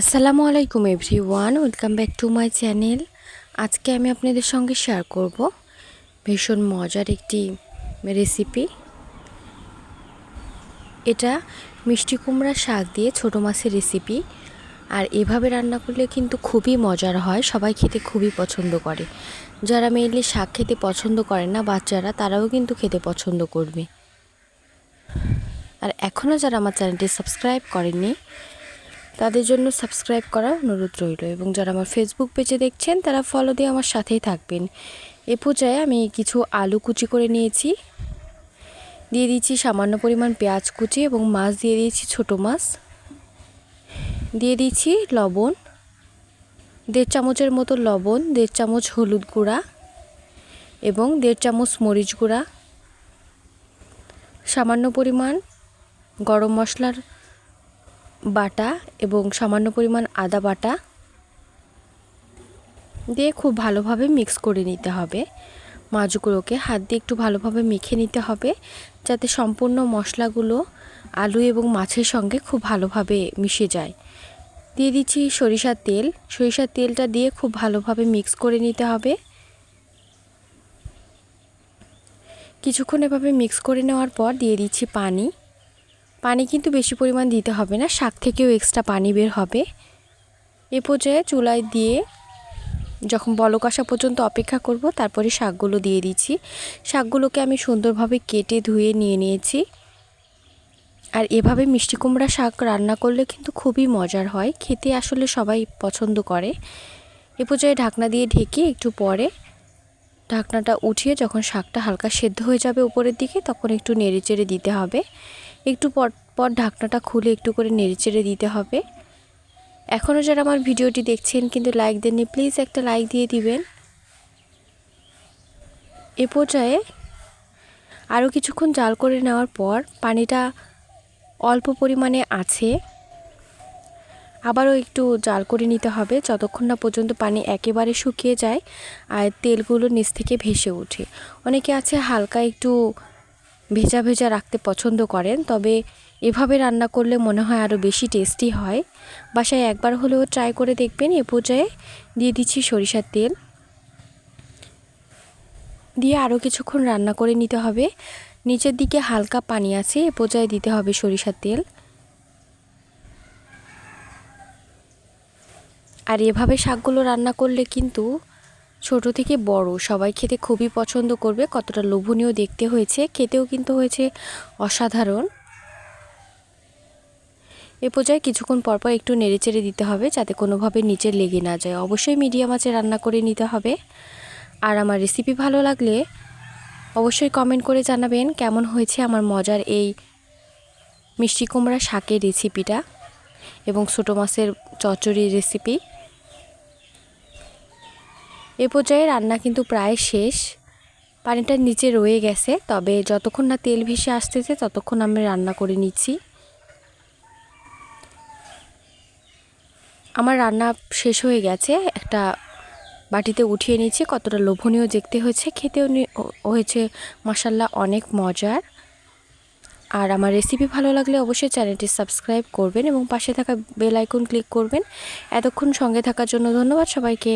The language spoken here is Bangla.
আসসালামু আলাইকুম everyone welcome back to my channel. আজকে আমি আপনাদের সঙ্গে শেয়ার করব ভীষণ মজার একটি রেসিপি। এটা মিষ্টি কুমড়া শাক দিয়ে ছোটো মাছের রেসিপি। আর এভাবে রান্না করলে কিন্তু খুবই মজার হয়, সবাই খেতে খুবই পছন্দ করে। যারা মেনলি শাক খেতে পছন্দ করে না, বাচ্চারা তারাও কিন্তু খেতে পছন্দ করবে। আর এখনও যারা আমার চ্যানেলটি সাবস্ক্রাইব করেননি তাদের জন্য সাবস্ক্রাইব করার অনুরোধ রইল এবং যারা আমার ফেসবুক পেজে দেখছেন, তারা ফলো দিয়ে আমার সাথেই থাকবেন। এ পর্যায়ে আমি কিছু আলু কুচি করে নিয়েছি। দিয়ে দিয়েছি সামান্য পরিমাণ পেঁয়াজ কুচি এবং মাছ দিয়ে দিয়েছি ছোটো মাছ। দিয়ে দিয়েছি লবণ, দেড় চামচের মতো লবণ, দেড় চামচ হলুদ গুঁড়া এবং দেড় চামচ মরিচ গুঁড়া। সামান্য পরিমাণ গরম মশলার বাটা এবং সামান্য পরিমাণ আদা বাটা দিয়ে খুব ভালোভাবে মিক্স করে নিতে হবে। মাছগুলোকে হাত দিয়ে একটু ভালোভাবে মেখে নিতে হবে যাতে সম্পূর্ণ মশলাগুলো আলু এবং মাছের সঙ্গে খুব ভালোভাবে মিশে যায়। দিয়ে দিচ্ছি সরিষার তেল। সরিষার তেলটা দিয়ে খুব ভালোভাবে মিক্স করে নিতে হবে। কিছুক্ষণ এভাবে মিক্স করে নেওয়ার পর দিয়ে দিচ্ছি পানি। পানি কিন্তু বেশি পরিমাণ দিতে হবে না, শাক থেকেও এক্সট্রা পানি বের হবে। এ পর্যায়ে চুলায় দিয়ে যখন বলক আসা পর্যন্ত অপেক্ষা করব, তারপরে শাকগুলো দিয়ে দিচ্ছি। শাকগুলোকে আমি সুন্দরভাবে কেটে ধুয়ে নিয়ে নিয়েছি। আর এভাবে মিষ্টি কুমড়া শাক রান্না করলে কিন্তু খুবই মজার হয়, খেতে আসলে সবাই পছন্দ করে। এ পর্যায়ে ঢাকনা দিয়ে ঢেকে একটু পরে ঢাকনাটা উঠিয়ে যখন শাকটা হালকা সেদ্ধ হয়ে যাবে উপরের দিকে, তখন একটু নেড়ে চেড়ে দিতে হবে। একটু পর পর ঢাকনাটা খুলে একটু করে নেড়েচেড়ে দিতে হবে। এখনও যারা আমার ভিডিওটি দেখছেন কিন্তু লাইক দেননি, প্লিজ একটা লাইক দিয়ে দিবেন। এ পর্যায়ে আরও কিছুক্ষণ জাল করে নেওয়ার পর পানিটা অল্প পরিমাণে আছে। আবারও একটু জাল করে নিতে হবে যতক্ষণ না পর্যন্ত পানি একেবারে শুকিয়ে যায় আর তেলগুলো নিচ থেকে ভেসে ওঠে। অনেকে আছে হালকা একটু ভেজা ভেজা রাখতে পছন্দ করেন, তবে এভাবে রান্না করলে মনে হয় আরও বেশি টেস্টি হয়। বাসায় একবার হলেও ট্রাই করে দেখবেন। এ পর্যায়ে দিয়ে দিচ্ছি সরিষার তেল। দিয়ে আরও কিছুক্ষণ রান্না করে নিতে হবে। নিচের দিকে হালকা পানি আছে, এ পর্যায়ে দিতে হবে সরিষার তেল। আর এভাবে শাকগুলো রান্না করলে কিন্তু ছোট থেকে বড়, সবাই খেতে খুবই পছন্দ করবে। কতটা লোভনীয় দেখতে হয়েছে, খেতেও কিন্তু হয়েছে অসাধারণ। এ পর্যায়ে কিছুক্ষণ পরপর একটু নেড়েচেড়ে দিতে হবে যাতে কোনোভাবে নিচে লেগে না যায়। অবশ্যই মিডিয়াম আঁচে রান্না করে নিতে হবে। আর আমার রেসিপি ভালো লাগলে অবশ্যই কমেন্ট করে জানাবেন কেমন হয়েছে আমার মজার এই মিষ্টি কুমড়া শাকের রেসিপিটা এবং ছোটো মাছের চচ্চড়ির রেসিপি এ পর্যায়ে রান্না কিন্তু প্রায় শেষ। পানিটা নিচে রয়ে গেছে, তবে যতক্ষণ না তেল ভেসে আসতেছে, ততক্ষণ আমি রান্না করে নিচ্ছি। আমার রান্না শেষ হয়ে গেছে, একটা বাটিতে উঠিয়ে নিচ্ছি কতটা লোভনীয় দেখতে হয়েছে, খেতেও হয়েছে মশাল্লা অনেক মজার। আর আমার রেসিপি ভালো লাগলে অবশ্যই চ্যানেলটি সাবস্ক্রাইব করবেন এবং পাশে থাকা বেল আইকন ক্লিক করবেন। এতক্ষণ সঙ্গে থাকার জন্য ধন্যবাদ সবাইকে।